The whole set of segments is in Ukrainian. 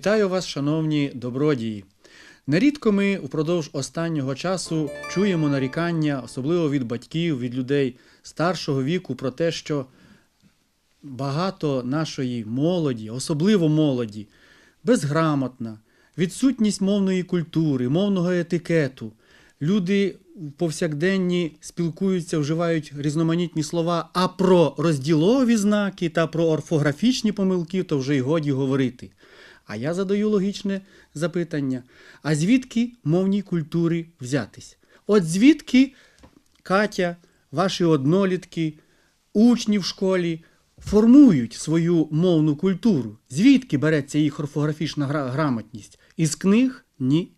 Вітаю вас, шановні добродії. Нерідко ми впродовж останнього часу чуємо нарікання, особливо від батьків, від людей старшого віку, про те, що багато нашої молоді, особливо молоді, безграмотна, відсутність мовної культури, мовного етикету. Люди повсякденні спілкуються, вживають різноманітні слова, а про розділові знаки та про орфографічні помилки то вже й годі говорити. А я задаю логічне запитання: а звідки мовній культурі взятись? От звідки Катя, ваші однолітки, учні в школі формують свою мовну культуру? Звідки береться їх орфографічна гра- грамотність? Із книг? Ні.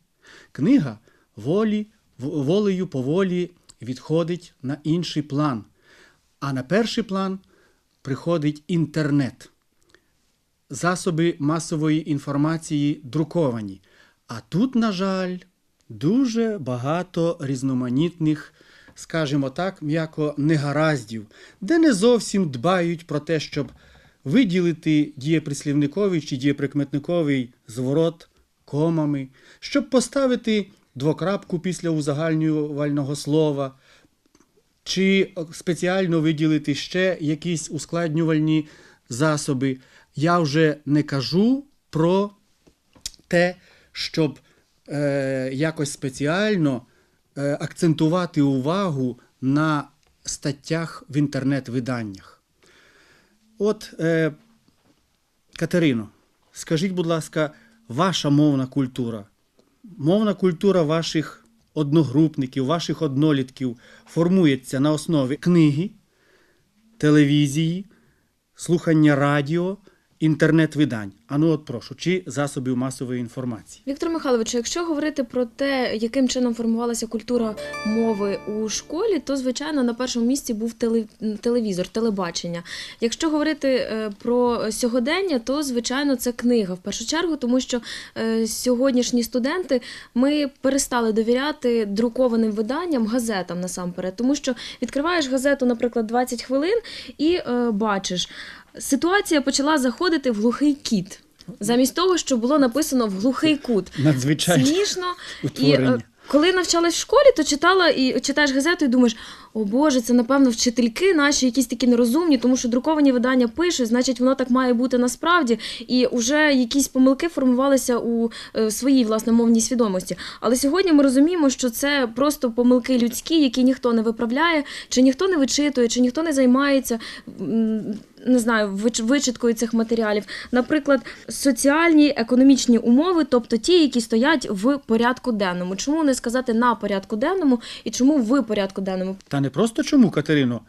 Книга волі, волею поволі відходить на інший план. А на перший план приходить інтернет засоби масової інформації друковані. А тут, на жаль, дуже багато різноманітних, скажімо так, м'яко негараздів, де не зовсім дбають про те, щоб виділити дієприслівниковий чи дієприкметниковий зворот комами, щоб поставити двокрапку після узагальнювального слова, чи спеціально виділити ще якісь ускладнювальні засоби. Я вже не кажу про те, щоб е, якось спеціально е, акцентувати увагу на статтях в інтернет-виданнях. От, е, Катерино, скажіть, будь ласка, ваша мовна культура, мовна культура ваших одногрупників, ваших однолітків формується на основі книги, телевізії, слухання радіо, інтернет-видань. Ану, от прошу, чи засобів масової інформації. Віктор Михайлович, якщо говорити про те, яким чином формувалася культура мови у школі, то звичайно на першому місці був телевізор, телебачення. Якщо говорити е, про сьогодення, то звичайно це книга в першу чергу, тому що е, сьогоднішні студенти ми перестали довіряти друкованим виданням, газетам насамперед, тому що відкриваєш газету, наприклад, 20 хвилин і е, бачиш. Ситуація почала заходити в глухий кіт. Замість того, що було написано в глухий кут. Надзвичайно. Смішно. І утворення. е, коли навчалась в школі, то читала і читаєш газету і думаєш, о Боже, це напевно вчительки наші якісь такі нерозумні, тому що друковані видання пишуть, значить, воно так має бути насправді. І вже якісь помилки формувалися у е, своїй власне мовній свідомості. Але сьогодні ми розуміємо, що це просто помилки людські, які ніхто не виправляє, чи ніхто не вичитує, чи ніхто не займається. Не знаю, вич- вичиткою цих матеріалів, наприклад, соціальні економічні умови, тобто ті, які стоять в порядку денному. Чому не сказати на порядку денному і чому в порядку денному? Та не просто чому, Катерино?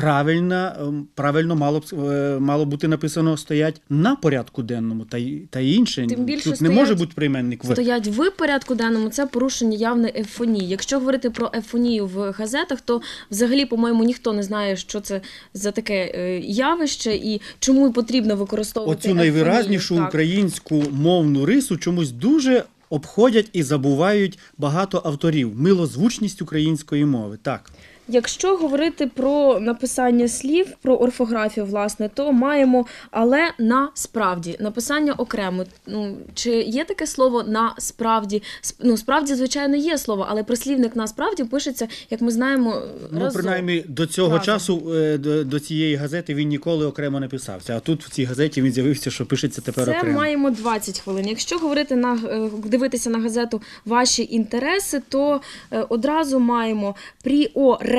Правильно, ем, правильно мало б е, мало бути написано стоять на порядку денному, та та інше. Тим більше Тут не стоять- може бути прийменник в. Стоять в порядку денному це порушення явної ефонії. Якщо говорити про ефонію в газетах, то взагалі, по-моєму, ніхто не знає, що це за таке е, явище і чому потрібно використовувати Оцю найвиразнішу. Так. українську мовну рису чомусь дуже обходять і забувають багато авторів. Милозвучність української мови. Так. Якщо говорити про написання слів, про орфографію, власне, то маємо але насправді написання окремо. Ну чи є таке слово насправді? Сп- Ну справді, звичайно, є слово, але прислівник насправді пишеться, як ми знаємо, Ну, разом. принаймні, до цього Разом. часу, е, до, до цієї газети він ніколи окремо не писався. А тут в цій газеті він з'явився, що пишеться тепер Це окремо. маємо 20 хвилин. Якщо говорити на е, дивитися на газету ваші інтереси, то е, одразу маємо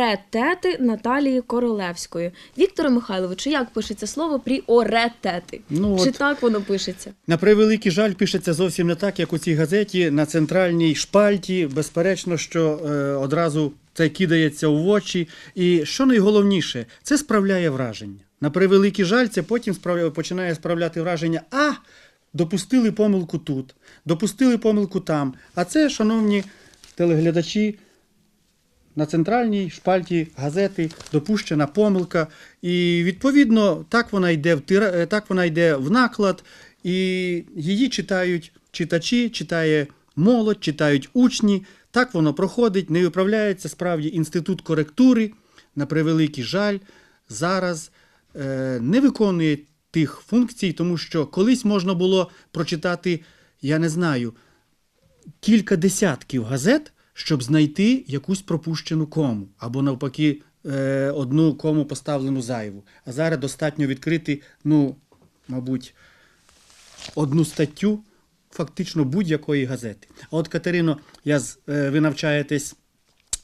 пріоритети Наталії Королевської. Вікторе Михайловичу, як пишеться слово пріоритети? Ну, Чи от- так воно пишеться? На превеликий жаль, пишеться зовсім не так, як у цій газеті на центральній шпальті. Безперечно, що е, одразу це кидається в очі. І що найголовніше, це справляє враження. На превеликий жаль, це потім справляє, починає справляти враження. А допустили помилку тут, допустили помилку там. А це, шановні телеглядачі, на центральній шпальті газети допущена помилка, і відповідно так вона йде в тира... е, так вона йде в наклад, і її читають читачі, читає молодь, читають учні. Так воно проходить, не виправляється справді інститут коректури. На превеликий жаль, зараз е, не виконує тих функцій, тому що колись можна було прочитати, я не знаю, кілька десятків газет, щоб знайти якусь пропущену кому, або навпаки, е, одну кому поставлену зайву. А зараз достатньо відкрити, ну, мабуть, одну статтю фактично будь-якої газети. А от Катерино, я з, е, ви навчаєтесь,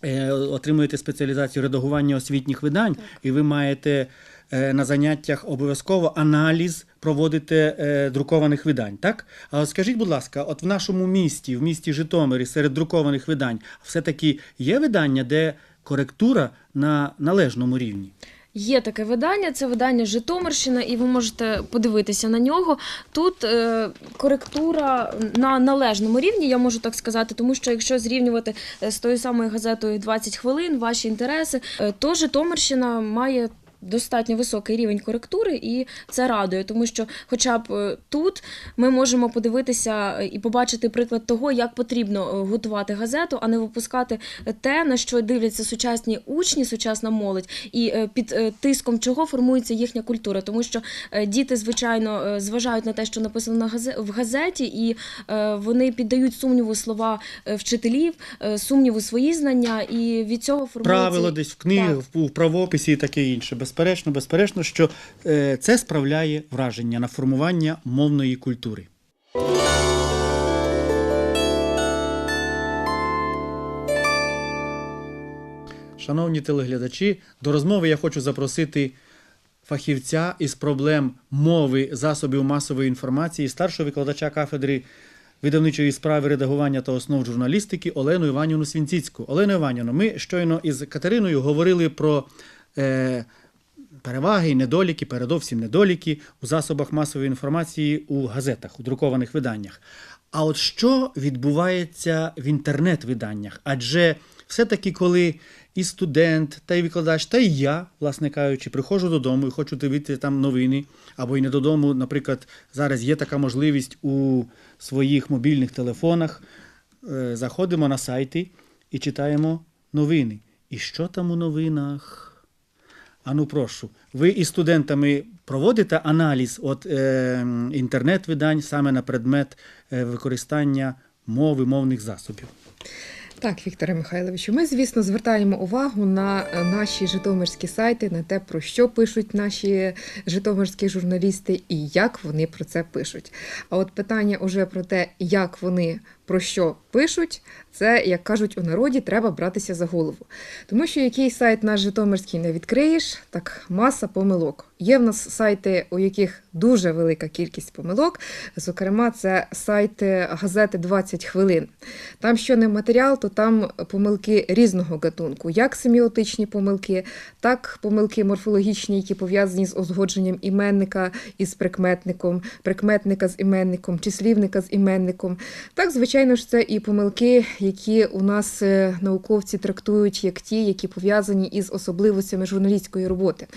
е, отримуєте спеціалізацію редагування освітніх видань, і ви маєте на заняттях обов'язково аналіз проводите е, друкованих видань, так? А скажіть, будь ласка, от в нашому місті, в місті Житомирі, серед друкованих видань, все-таки є видання, де коректура на належному рівні? Є таке видання, це видання Житомирщина, і ви можете подивитися на нього. Тут е, коректура на належному рівні, я можу так сказати, тому що якщо зрівнювати е, з тою самою газетою 20 хвилин, ваші інтереси, е, то Житомирщина має. Достатньо високий рівень коректури, і це радує, тому що, хоча б е, тут ми можемо подивитися е, і побачити приклад того, як потрібно е, готувати газету, а не випускати те, на що дивляться сучасні учні, сучасна молодь, і під тиском чого формується їхня культура, тому що діти, звичайно, зважають на те, що написано в газеті, і вони піддають сумніву слова вчителів, сумніву свої знання, і від цього формується Правило десь в книгах, в правописі і таке інше. Безперечно, безперечно, що е, це справляє враження на формування мовної культури. Шановні телеглядачі, до розмови я хочу запросити фахівця із проблем мови засобів масової інформації, старшого викладача кафедри видавничої справи редагування та основ журналістики Олену Іванівну Свінціцьку. Олено Іванівно, ми щойно із Катериною говорили про е, переваги і недоліки, передовсім недоліки у засобах масової інформації у газетах, у друкованих виданнях. А от що відбувається в інтернет-виданнях? Адже все-таки, коли і студент, та й викладач, та й я, власне кажучи, приходжу додому і хочу дивитися там новини, або й не додому, наприклад, зараз є така можливість у своїх мобільних телефонах. Е, Заходимо на сайти і читаємо новини. І що там у новинах? Ану, прошу, ви із студентами проводите аналіз от, е, інтернет-видань саме на предмет е, використання мови, мовних засобів? Так, Вікторе Михайловичу, ми, звісно, звертаємо увагу на е, наші житомирські сайти, на те, про що пишуть наші житомирські журналісти і як вони про це пишуть. А от питання уже про те, як вони про що пишуть, це, як кажуть у народі, треба братися за голову. Тому що який сайт наш Житомирський не відкриєш, так маса помилок. Є в нас сайти, у яких дуже велика кількість помилок. Зокрема, це сайт газети 20 хвилин. Там, що не матеріал, то там помилки різного гатунку, як семіотичні помилки, так помилки морфологічні, які пов'язані з узгодженням іменника із прикметником, прикметника з іменником, числівника з іменником. Так, звичайно ж, це і помилки, які у нас е, науковці трактують як ті, які пов'язані із особливостями журналістської роботи.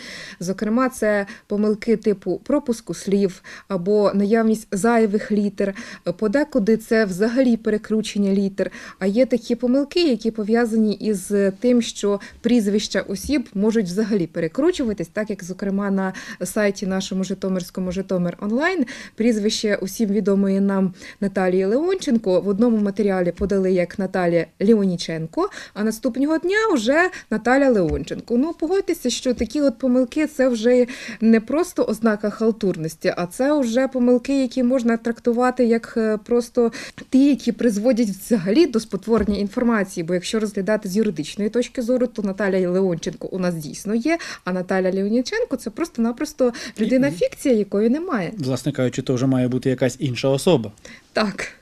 Зокрема, це помилки типу пропуску слів або наявність зайвих літер. Подекуди це взагалі перекручення літер. А є такі помилки, які пов'язані із тим, що прізвища осіб можуть взагалі перекручуватись, так як, зокрема, на сайті нашому Житомирському Житомир онлайн прізвище усім відомої нам Наталії Леонченко одному матеріалі подали як Наталія Леоніченко, а наступного дня вже Наталя Леонченко. Ну погодьтеся, що такі от помилки це вже не просто ознака халтурності, а це вже помилки, які можна трактувати як е, просто ті, які призводять взагалі до спотворення інформації. Бо якщо розглядати з юридичної точки зору, то Наталя Леонченко у нас дійсно є, а Наталя Леоніченко це просто-напросто людина фікція, якої немає. Власне кажучи, то вже має бути якась інша особа. Так.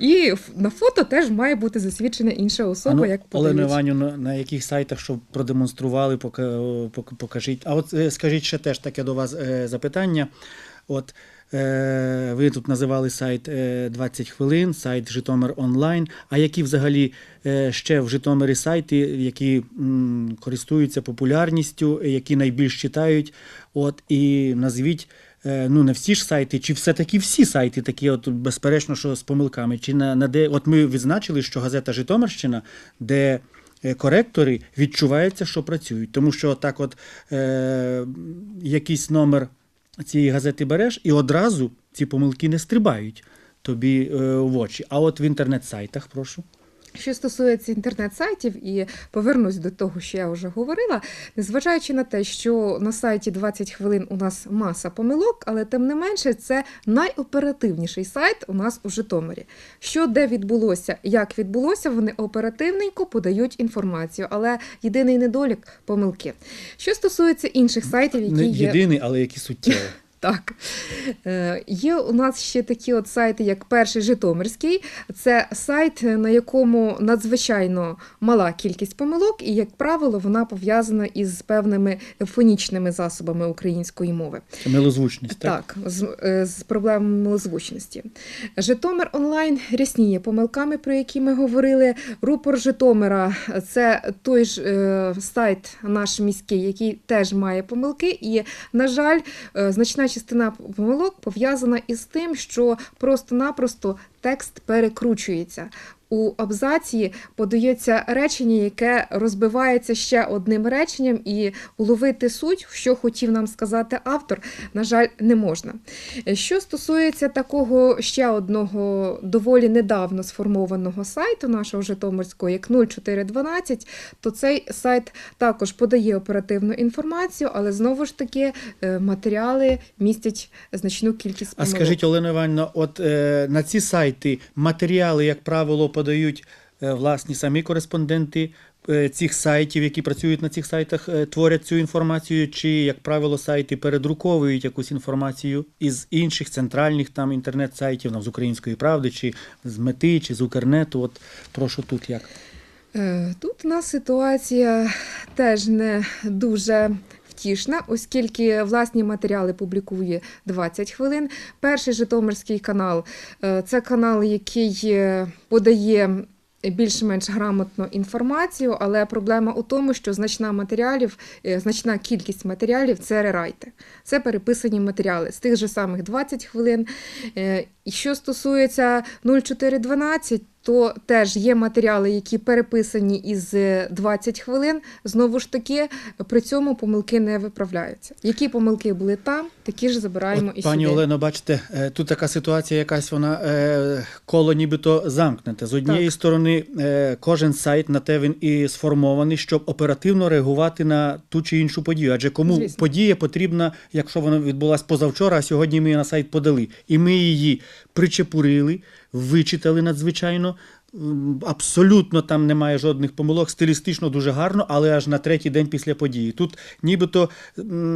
І на фото теж має бути засвідчена інша особа, Ану, як Олено подають. Іванівно, на яких сайтах, щоб продемонстрували, пока- пок- покажіть. А от е, скажіть ще теж таке до вас е, запитання. От е, ви тут називали сайт е, 20 хвилин, сайт Житомир онлайн. А які взагалі ще в Житомирі сайти, які користуються популярністю, які найбільш читають? От і назвіть. Е, Ну, не всі ж сайти, чи все-таки всі сайти такі, от безперечно, що з помилками. Чи на, на де, от ми відзначили, що газета Житомирщина, де е, коректори відчувається, що працюють. Тому що так, от е, якийсь номер цієї газети береш, і одразу ці помилки не стрибають тобі е, в очі. А от в інтернет-сайтах, прошу. Що стосується інтернет-сайтів, і повернусь до того, що я вже говорила, незважаючи на те, що на сайті 20 хвилин у нас маса помилок, але тим не менше це найоперативніший сайт у нас у Житомирі. Що де відбулося, як відбулося, вони оперативненько подають інформацію, але єдиний недолік помилки. Що стосується інших сайтів, які Не є єдиний, але які суттєві. Так. Е, Є у нас ще такі от сайти, як перший Житомирський. Це сайт, на якому надзвичайно мала кількість помилок, і, як правило, вона пов'язана із певними фонічними засобами української мови. Милозвучність, так? Так, з, е, з проблемами милозвучності. Житомир онлайн рясніє помилками, про які ми говорили. Рупор Житомира це той ж е, сайт наш міський, який теж має помилки. І, на жаль, е, значна частина помилок пов'язана із тим, що просто-напросто текст перекручується. У абзаці подається речення, яке розбивається ще одним реченням, і уловити суть, що хотів нам сказати автор, на жаль, не можна. Що стосується такого ще одного доволі недавно сформованого сайту нашого Житомирського, як 0412, то цей сайт також подає оперативну інформацію, але знову ж таки е, матеріали містять значну кількість А скажіть, Олена Івановна, от е, на ці сайти матеріали, як правило, подають е, власні самі кореспонденти е, цих сайтів, які працюють на цих сайтах, е, творять цю інформацію, чи, як правило, сайти передруковують якусь інформацію із інших центральних там інтернет-сайтів, з української правди, чи з мети, чи з Укрнету. От прошу тут як. Тут у нас ситуація теж не дуже втішна, оскільки власні матеріали публікує 20 хвилин. Перший Житомирський канал е, це канал, який е, подає. Більш-менш грамотну інформацію, але проблема у тому, що значна матеріалів, е, значна кількість матеріалів це рерайти. Це переписані матеріали з тих же самих 20 хвилин. І що стосується 0412, то теж є матеріали, які переписані із е, 20 хвилин. Знову ж таки, при цьому помилки не виправляються. Які помилки були там, такі ж забираємо і От, пані сюди. Олено, бачите, е, тут така ситуація, якась вона е, коло нібито замкнете. З однієї Так. сторони, е, кожен сайт на те він і сформований, щоб оперативно реагувати на ту чи іншу подію. Адже кому Звісно. подія потрібна, якщо вона відбулася позавчора, а сьогодні ми її на сайт подали. І ми її причепурили, вичитали надзвичайно. Абсолютно там немає жодних помилок, стилістично дуже гарно, але аж на третій день після події. Тут нібито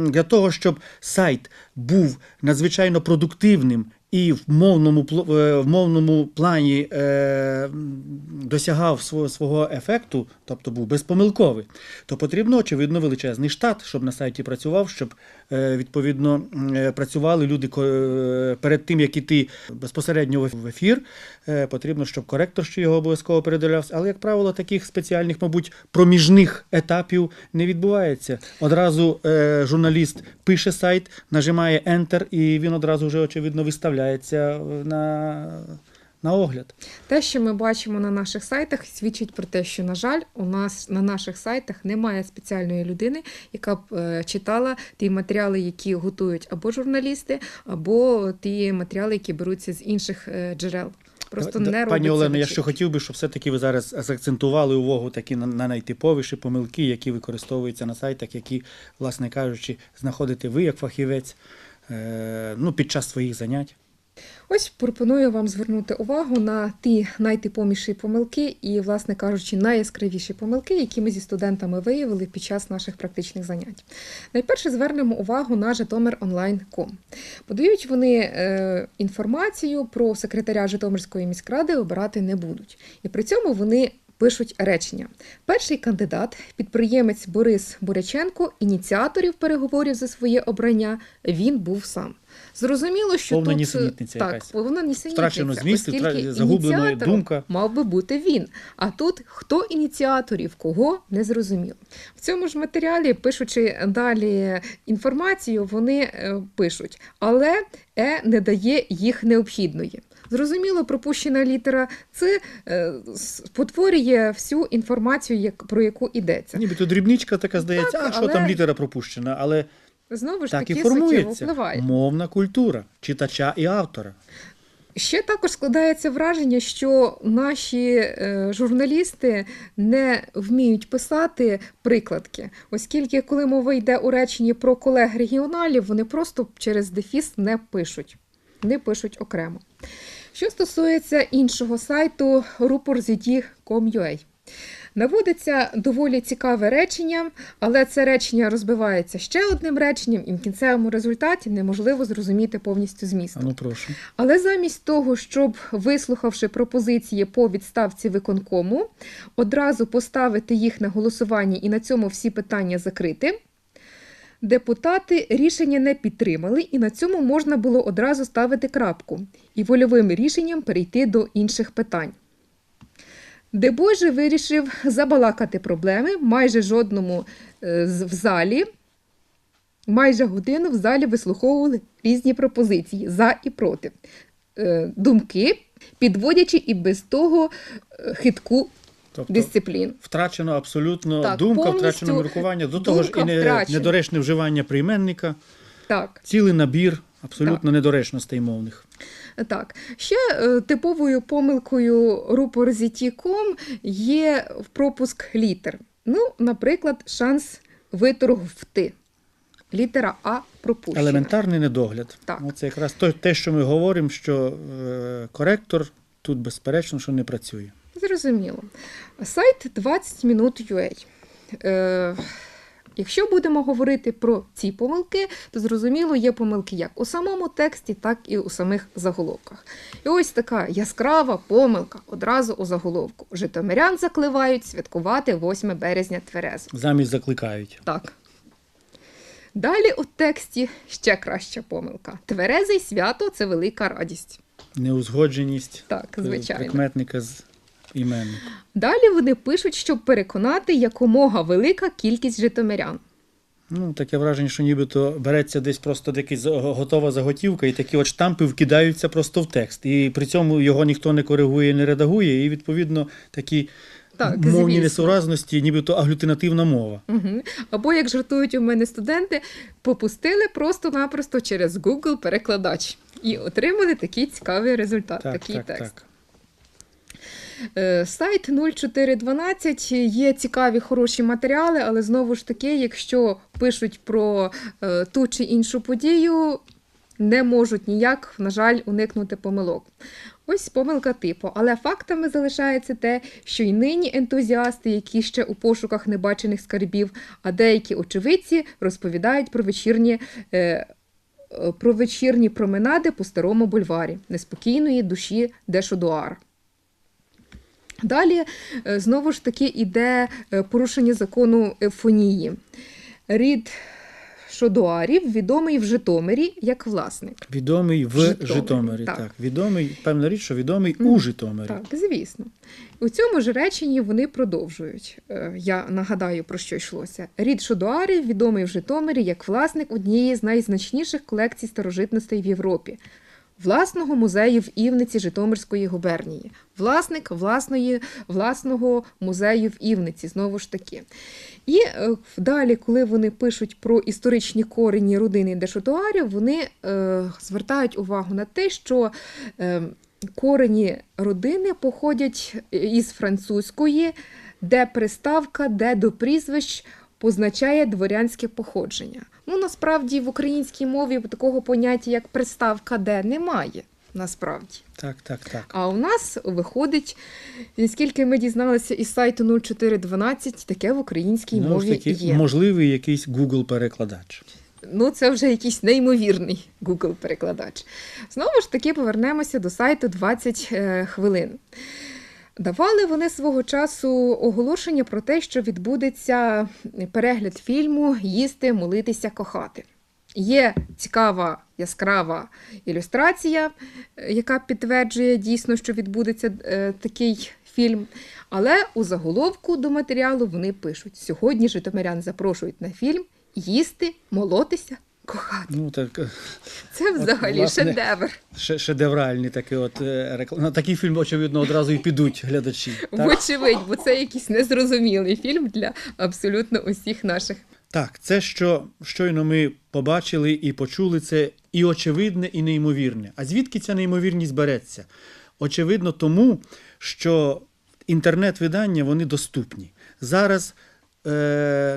для того, щоб сайт був надзвичайно продуктивним і в мовному, е, в мовному плані е, досягав свого, свого ефекту, тобто був безпомилковий, то потрібно, очевидно, величезний штат, щоб на сайті працював, щоб відповідно е, працювали люди е, перед тим, як іти безпосередньо в- ефір. е, Потрібно, щоб коректор ще його обов'язково передивлявся. Але, як правило, таких спеціальних, мабуть, проміжних етапів не відбувається. Одразу е, журналіст пише сайт, нажимає Enter, і він одразу вже, очевидно, виставляється е, на, на огляд. Те, що ми бачимо на наших сайтах, свідчить про те, що, на жаль, у нас на наших сайтах немає спеціальної людини, яка б е, читала ті матеріали, які готують або журналісти, або ті матеріали, які беруться з інших е, джерел. Просто не Пані робиться Олено, я ще хотів би, щоб все-таки ви зараз заакцентували увагу такі на, на найтиповіші помилки, які використовуються на сайтах, які, власне кажучи, знаходите ви як фахівець е, ну, під час своїх занять. Ось пропоную вам звернути увагу на ті найтиповіші помилки і, власне кажучи, найяскравіші помилки, які ми зі студентами виявили під час наших практичних занять. Найперше звернемо увагу на Житомир онлайн.ком. Подають вони е, інформацію про секретаря Житомирської міськради обирати не будуть. І при цьому вони пишуть речення. Перший кандидат, підприємець Борис Буряченко, ініціаторів переговорів за своє обрання, він був сам. Зрозуміло, що Повна тут нісенітниця так, якась. повна нісенітниця, Втрачено зміст, оскільки загублена думка. Мав би бути він. А тут хто ініціаторів, кого не зрозуміло. В цьому ж матеріалі, пишучи далі інформацію, вони е, пишуть, але е не дає їх необхідної. Зрозуміло, пропущена літера С е, спотворює всю інформацію, про яку йдеться. Ніби то дрібничка така здається, Так, а що але- там літера пропущена, але Знову ж Так таки суттєво формується впливає. мовна культура читача і автора. Ще також складається враження, що наші е, журналісти не вміють писати прикладки, оскільки, коли мова йде у реченні про колег регіоналів, вони просто через дефіс не пишуть, не пишуть окремо. Що стосується іншого сайту ruporzit.com.ua. Наводиться доволі цікаве речення, але це речення розбивається ще одним реченням, і в кінцевому результаті неможливо зрозуміти повністю зміст. Ну прошу. Але замість того, щоб, вислухавши пропозиції по відставці виконкому, одразу поставити їх на голосування і на цьому всі питання закрити, депутати рішення не підтримали, і на цьому можна було одразу ставити крапку і вольовим рішенням перейти до інших питань. Дебой вирішив забалакати проблеми майже жодному е, в залі. Майже годину в залі вислуховували різні пропозиції за і проти, е, думки, підводячи і без того е, хитку Тобто дисциплін. втрачено абсолютно Так, думка, втрачено міркування. До того ж, і не, втрачена. недоречне вживання прийменника, Так. цілий набір абсолютно недоречностей мовних. Так, ще е, типовою помилкою ruporzit.com є пропуск літер. Ну, наприклад, шанс виторгувати. Літера А пропущена. Елементарний недогляд. Так. Це якраз те, що ми говоримо, що е, коректор тут безперечно, що не працює. Зрозуміло. Сайт 20 минут UA. Е, якщо будемо говорити про ці помилки, то зрозуміло, є помилки як у самому тексті, так і у самих заголовках. І ось така яскрава помилка одразу у заголовку. Житомирян закливають святкувати 8 березня Тверезо. Замість закликають. Так. Далі у тексті ще краща помилка. Тверезий свято це велика радість. Неузгодженість Так, е, звичайно. прикметника з іменником. Далі вони пишуть, щоб переконати якомога велика кількість житомирян. Ну, таке враження, що нібито береться десь просто якась готова заготівка, і такі от штампи вкидаються просто в текст. І при цьому його ніхто не коригує, не редагує, і відповідно такі Так, мовні звісно. несуразності, нібито аглютинативна мова. Угу. Або, як жартують у мене студенти, попустили просто-напросто через Google перекладач і отримали такий цікавий результат, Так, такий так, текст. так. Е, Сайт 0412 є цікаві хороші матеріали, але знову ж таки, якщо пишуть про е, ту чи іншу подію, не можуть ніяк, на жаль, уникнути помилок. Ось помилка типу. Але фактами залишається те, що й нині ентузіасти, які ще у пошуках небачених скарбів, а деякі очевидці розповідають про вечірні. Е, е, про вечірні променади по старому бульварі, неспокійної душі Дешодуар. Далі е, знову ж таки іде е, порушення закону ефонії. Рід Шодуарів відомий в Житомирі як власник. Відомий в Житомирі, Житомирі. так. Так. Відомий, певна річ, що відомий Мгм. у Житомирі. Так, звісно. У цьому ж реченні вони продовжують. Е, Я нагадаю, про що йшлося. Рід Шодуарів відомий в Житомирі як власник однієї з найзначніших колекцій старожитностей в Європі. Власного музею в Івниці Житомирської губернії, власник власної, власного музею в Івниці, знову ж таки. І е, далі, коли вони пишуть про історичні корені родини Дешотуарів, вони е, звертають увагу на те, що е, корені родини походять із французької, де приставка, де до прізвищ позначає дворянське походження. Ну, насправді в українській мові такого поняття, як приставка де, немає. Насправді. Так, так, так. А у нас виходить, наскільки ми дізналися із сайту 0412, таке в українській ж мові таки, є. можливий якийсь Google-перекладач. Ну, це вже якийсь неймовірний Google-перекладач. Знову ж таки, повернемося до сайту 20 е, хвилин. Давали вони свого часу оголошення про те, що відбудеться перегляд фільму Їсти, молитися, кохати. Є цікава яскрава ілюстрація, е, яка підтверджує дійсно, що відбудеться е, такий фільм. Але у заголовку до матеріалу вони пишуть: сьогодні житомирян запрошують на фільм їсти, молотися, кохати. Ну, так, е, Це взагалі власне, шедевр. ше- шедевральний такий от е, реклам. На такий фільм, очевидно, одразу і підуть глядачі. Так, Вочевидь, бо це якийсь незрозумілий фільм для абсолютно усіх наших Так, це, що щойно ми побачили і почули, це і очевидне, і неймовірне. А звідки ця неймовірність береться? Очевидно, тому, що інтернет-видання вони доступні. Зараз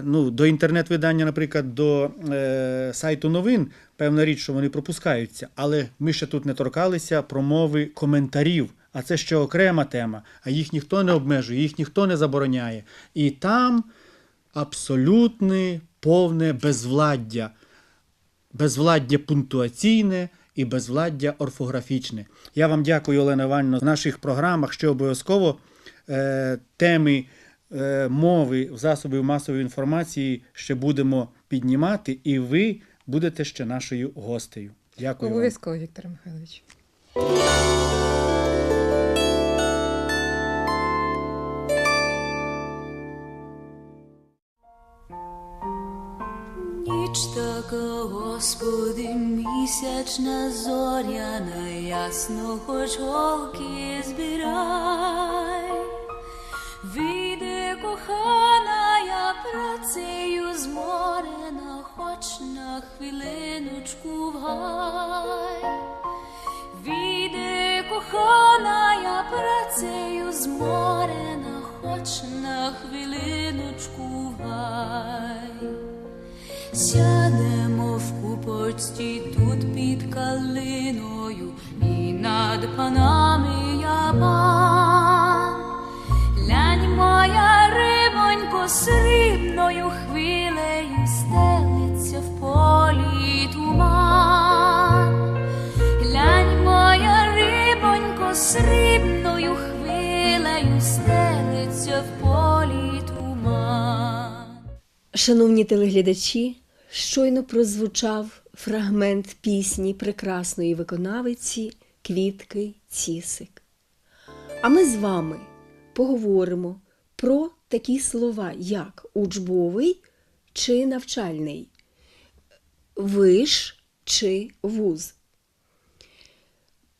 ну, до інтернет-видання, наприклад, до е, сайту новин, певна річ, що вони пропускаються, але ми ще тут не торкалися про мови коментарів. А це ще окрема тема, а їх ніхто не обмежує, їх ніхто не забороняє. І там абсолютне повне безвладдя. Безвладдя пунктуаційне і безвладдя орфографічне. Я вам дякую, Олена Івановна. В наших програмах ще обов'язково е, теми е, мови засобів масової інформації ще будемо піднімати, і ви будете ще нашою гостею. Дякую. Обов'язково, Віктор Михайлович. Ніч така, Господи, місячна зоряна, ясно, хоч голки збирай. Кохана, я працею зморена, хоч на хвилиночку в гай. Кохана, я працею зморена, хоч на хвилиночку в. Сядемо в купочці тут під калиною, і над панами срібною хвилею стелиться в полі туман. Глянь, моя рибонько срібною хвилею стелиться в полі туман. Шановні телеглядачі, щойно прозвучав фрагмент пісні прекрасної виконавиці Квітки Цісик. А ми з вами поговоримо про такі слова, як учбовий чи навчальний, виш чи вуз.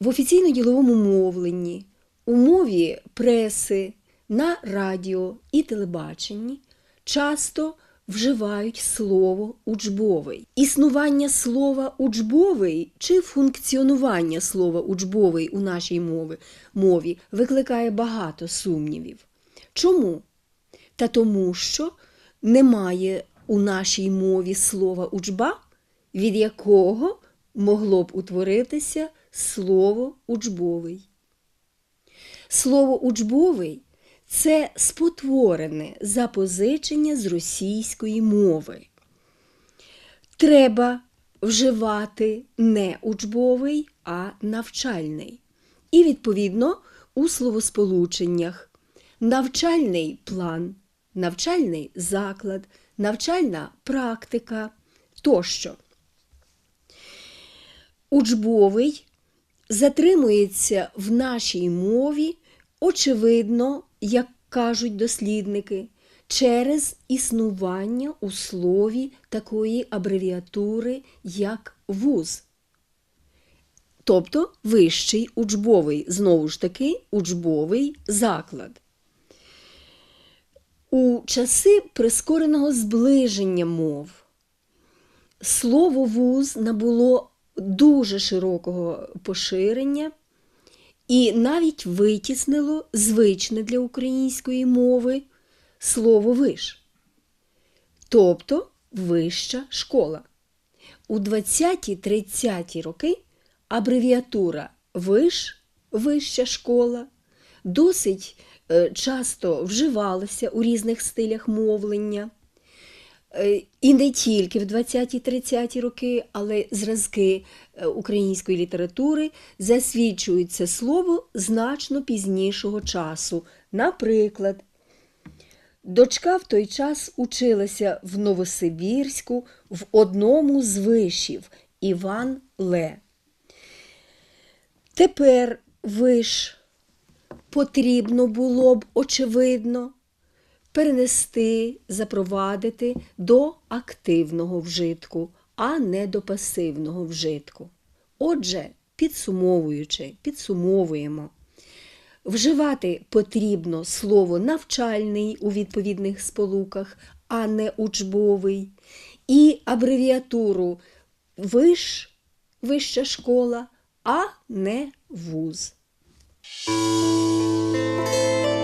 В офіційно-діловому мовленні, у мові преси, на радіо і телебаченні часто вживають слово учбовий. Існування слова учбовий чи функціонування слова учбовий у нашій мові, мові викликає багато сумнівів. Чому? Та тому, що немає у нашій мові слова учба, від якого могло б утворитися слово учбовий. Слово учбовий це спотворене запозичення з російської мови. Треба вживати не учбовий, а навчальний. І, відповідно, у словосполученнях навчальний план, навчальний заклад, навчальна практика тощо. Учбовий затримується в нашій мові, очевидно, як кажуть дослідники, через існування у слові такої абревіатури, як вуз. Тобто вищий учбовий, знову ж таки, учбовий заклад. У часи прискореного зближення мов слово вуз набуло дуже широкого поширення і навіть витіснило звичне для української мови слово виш, тобто вища школа. У 20-30 роки абревіатура виш, вища школа досить часто вживалася у різних стилях мовлення. Е, І не тільки в 20-30 роки, але зразки е, української літератури засвідчують це слово значно пізнішого часу. Наприклад, дочка в той час училася в Новосибірську в одному з вишів Іван Ле. Тепер виш потрібно було б, очевидно, перенести, запровадити до активного вжитку, а не до пасивного вжитку. Отже, підсумовуючи, підсумовуємо, Вживати потрібно слово навчальний у відповідних сполуках, а не учбовий, і абревіатуру виш, вища школа, а не вуз. Thank you.